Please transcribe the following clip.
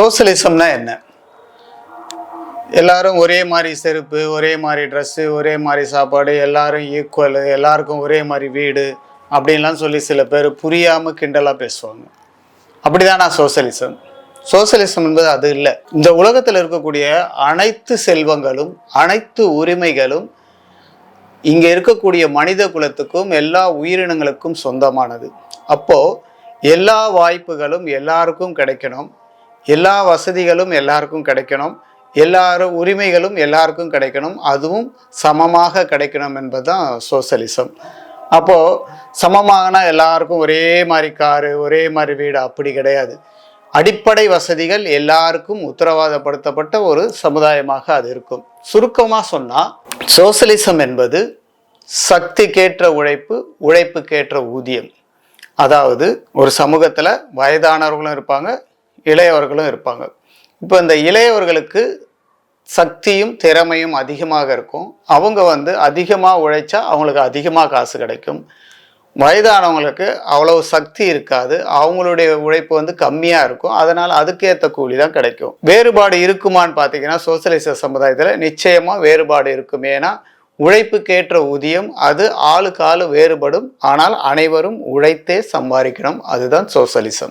சோசியலிசம்னா என்ன? எல்லாரும் ஒரே மாதிரி செருப்பு ஒரே மாதிரி ட்ரெஸ்ஸு ஒரே மாதிரி சாப்பாடு எல்லாரும் ஈக்குவல் எல்லாருக்கும் ஒரே மாதிரி வீடு அப்படின்லாம் சொல்லி சில பேர் புரியாமல் கிண்டலாக பேசுவாங்க. அப்படிதான் நான் சோசியலிசம் சோசியலிசம் என்பது அது இல்லை. இந்த உலகத்தில் இருக்கக்கூடிய அனைத்து செல்வங்களும் அனைத்து உரிமைகளும் இங்கே இருக்கக்கூடிய மனித குலத்துக்கும் எல்லா உயிரினங்களுக்கும் சொந்தமானது. அப்போது எல்லா வாய்ப்புகளும் எல்லாருக்கும் கிடைக்கணும். எல்லா வசதிகளும் எல்லாருக்கும் கிடைக்கணும். எல்லாரும் உரிமைகளும் எல்லாருக்கும் கிடைக்கணும். அதுவும் சமமாக கிடைக்கணும் என்பதுதான் சோசலிசம். அப்போது சமமாகனா எல்லாருக்கும் ஒரே மாதிரி காரு ஒரே மாதிரி வீடு அப்படி கிடையாது. அடிப்படை வசதிகள் எல்லாருக்கும் உத்தரவாதப்படுத்தப்பட்ட ஒரு சமுதாயமாக அது இருக்கும். சுருக்கமாக சொன்னால் சோசலிசம் என்பது சக்திக்கேற்ற உழைப்பு உழைப்புக்கேற்ற ஊதியம். அதாவது ஒரு சமூகத்தில் வயதானவர்களும் இருப்பாங்க இளையவர்களும் இருப்பாங்க. இப்போ இந்த இளையவர்களுக்கு சக்தியும் திறமையும் அதிகமாக இருக்கும். அவங்க வந்து அதிகமாக உழைச்சா அவங்களுக்கு அதிகமாக காசு கிடைக்கும். வயதானவங்களுக்கு அவ்வளவு சக்தி இருக்காது. அவங்களுடைய உழைப்பு வந்து கம்மியாக இருக்கும். அதனால் அதுக்கேற்ற கூலி தான் கிடைக்கும். வேறுபாடு இருக்குமான்னு பார்த்தீங்கன்னா சோசியலிச சமுதாயத்தில் நிச்சயமாக வேறுபாடு இருக்கும். ஏன்னா உழைப்புக்கேற்ற ஊதியம் அது ஆளுக்கு வேறுபடும். ஆனால் அனைவரும் உழைத்தே சம்பாதிக்கணும். அதுதான் சோசலிசம்